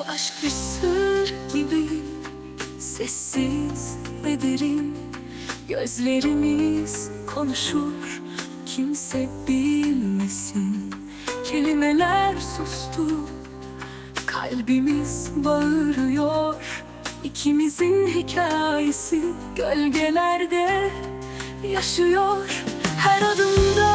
Bu aşk bir sır gibi Sessiz ve derin. Gözlerimiz konuşur Kimse bilmesin. Kelimeler sustu Kalbimiz bağırıyor. İkimizin hikayesi Gölgelerde yaşıyor. Her adımda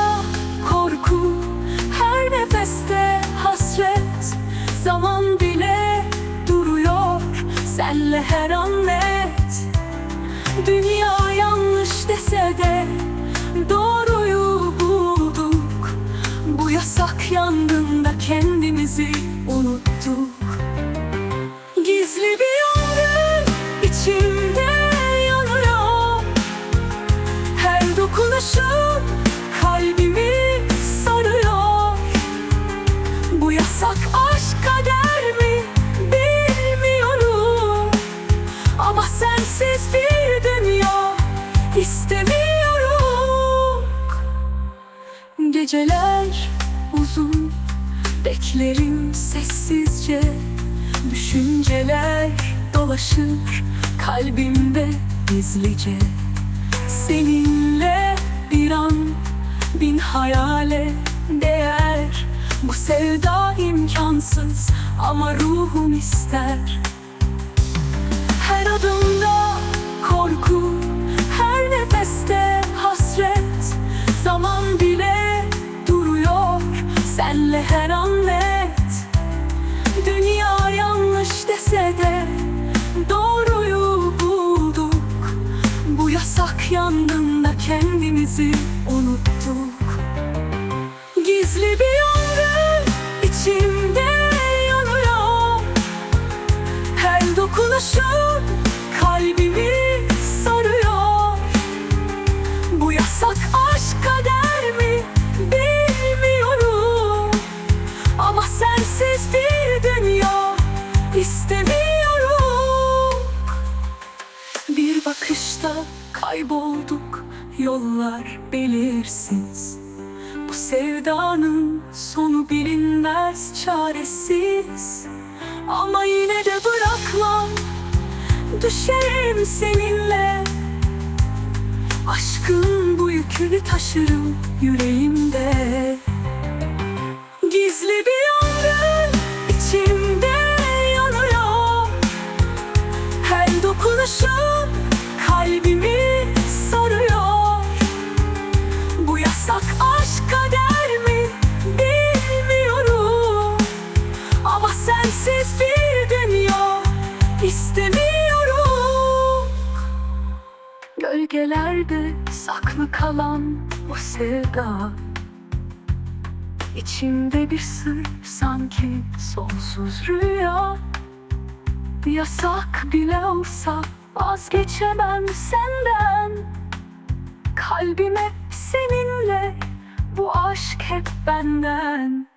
Senle her an net. Dünya yanlış dese de Doğruyu bulduk. Bu yasak yangında kendimizi unuttuk. Gizli bir yangın içimde yanıyor. Her dokunuşun Geceler uzun. Beklerim sessizce Düşünceler dolaşır Kalbimde gizlice. Seninle bir an Bin hayale değer. Bu sevda imkansız Ama ruhum ister. Her adımda korku, her an net Dünya yanlış dese de doğruyu bulduk. Bu yasak yangında kaybolduk. Yollar belirsiz. Bu sevdanın sonu bilinmez çaresiz. Ama yine de bırakmam. Düşerim seninle. Aşkın bu yükünü taşırım yüreğimde. Gizli bir sensiz bir dünya istemiyorum. Gölgelerde saklı kalan o sevda. İçimde bir sır sanki sonsuz rüya. Yasak bile olsa vazgeçemem senden. Kalbim hep seninle bu aşk hep benden